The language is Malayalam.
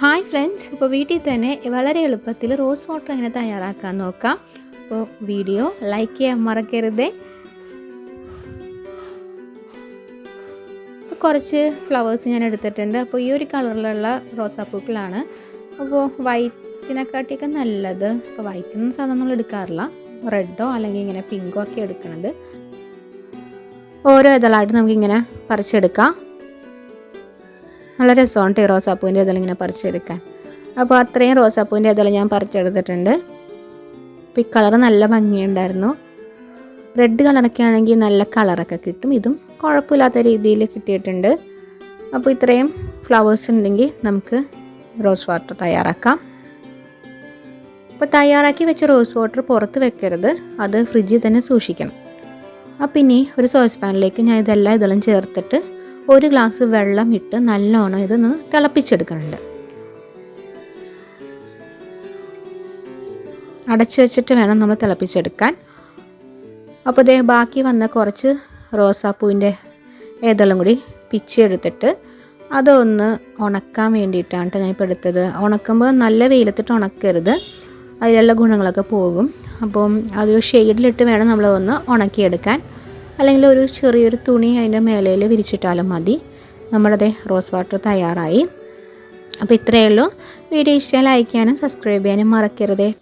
Hi friends. ഇപ്പോൾ വീട്ടിൽ തന്നെ വളരെ എളുപ്പത്തിൽ റോസ് വാട്ടർ എങ്ങനെ തയ്യാറാക്കാൻ നോക്കാം. അപ്പോൾ വീഡിയോ ലൈക്ക് ചെയ്യാൻ മറക്കരുതേ. കുറച്ച് ഫ്ലവേഴ്സ് ഞാൻ എടുത്തിട്ടുണ്ട്. അപ്പോൾ ഈ ഒരു കളറിലുള്ള റോസാപ്പൂക്കളാണ്. അപ്പോൾ വൈറ്റിനെക്കാട്ടിയൊക്കെ നല്ലത്. ഇപ്പോൾ വൈറ്റൊന്നും സാധാരണ നമ്മൾ എടുക്കാറില്ല. റെഡോ അല്ലെങ്കിൽ ഇങ്ങനെ പിങ്കോ ഒക്കെ എടുക്കണത്. ഓരോ ഇതളായിട്ട് നമുക്കിങ്ങനെ പറിച്ചെടുക്കാം. നല്ല രസമുണ്ട് ഈ റോസാപ്പൂവിന്റെ ഇതെല്ലാം ഇങ്ങനെ പറിച്ചെടുക്കാൻ. അപ്പോൾ അത്രയും റോസാപ്പൂവിന്റെ ഇതെല്ലാം ഞാൻ പറിച്ചെടുത്തിട്ടുണ്ട്. അപ്പോൾ ഈ കളർ നല്ല ഭംഗിയുണ്ടായിരുന്നു. റെഡ് കളറൊക്കെ ആണെങ്കിൽ നല്ല കളറൊക്കെ കിട്ടും. ഇതും കുഴപ്പമില്ലാത്ത രീതിയിൽ കിട്ടിയിട്ടുണ്ട്. അപ്പോൾ ഇത്രയും ഫ്ലവേഴ്സ് ഉണ്ടെങ്കിൽ നമുക്ക് റോസ് വാട്ടർ തയ്യാറാക്കാം. അപ്പോൾ തയ്യാറാക്കി വെച്ച റോസ് വാട്ടർ പുറത്ത് വെക്കരുത്. അത് ഫ്രിഡ്ജിൽ തന്നെ സൂക്ഷിക്കണം. അപ്പം ഇനി ഒരു സോസ് പാനിലേക്ക് ഞാൻ ഇതെല്ലാം ഇതെല്ലാം ചേർത്തിട്ട് ഒരു ഗ്ലാസ് വെള്ളം ഇട്ട് നല്ലോണം ഇതൊന്ന് തിളപ്പിച്ചെടുക്കുന്നുണ്ട്. അടച്ചു വെച്ചിട്ട് വേണം നമ്മൾ തിളപ്പിച്ചെടുക്കാൻ. അപ്പോൾ ഇതേ ബാക്കി വന്ന കുറച്ച് റോസാപ്പൂവിന്റെ ഏതെല്ലാം കൂടി പിച്ചെടുത്തിട്ട് അതൊന്ന് ഉണക്കാൻ വേണ്ടിയിട്ടാണ് ഞാൻ ഇപ്പോൾ എടുത്തത്. ഉണക്കുമ്പോൾ നല്ല വെയിലത്തിട്ട് ഉണക്കരുത്. അതിലുള്ള ഗുണങ്ങളൊക്കെ പോകും. അപ്പം അതൊരു ഷെയ്ഡിലിട്ട് വേണം നമ്മൾ ഒന്ന് ഉണക്കിയെടുക്കാൻ. അല്ലെങ്കിൽ ഒരു ചെറിയൊരു തുണി അതിന്റെ മേലയിൽ വിരിച്ചിട്ടാലും മതി. നമ്മുടെ റോസ് വാട്ടർ തയ്യാറായി. അപ്പോൾ ഇത്രയേ ഉള്ളൂ. വീഡിയോ ഇഷ്ടം ലൈക്ക് ചെയ്യാനും സബ്സ്ക്രൈബ് ചെയ്യാനും മറക്കരുതേ.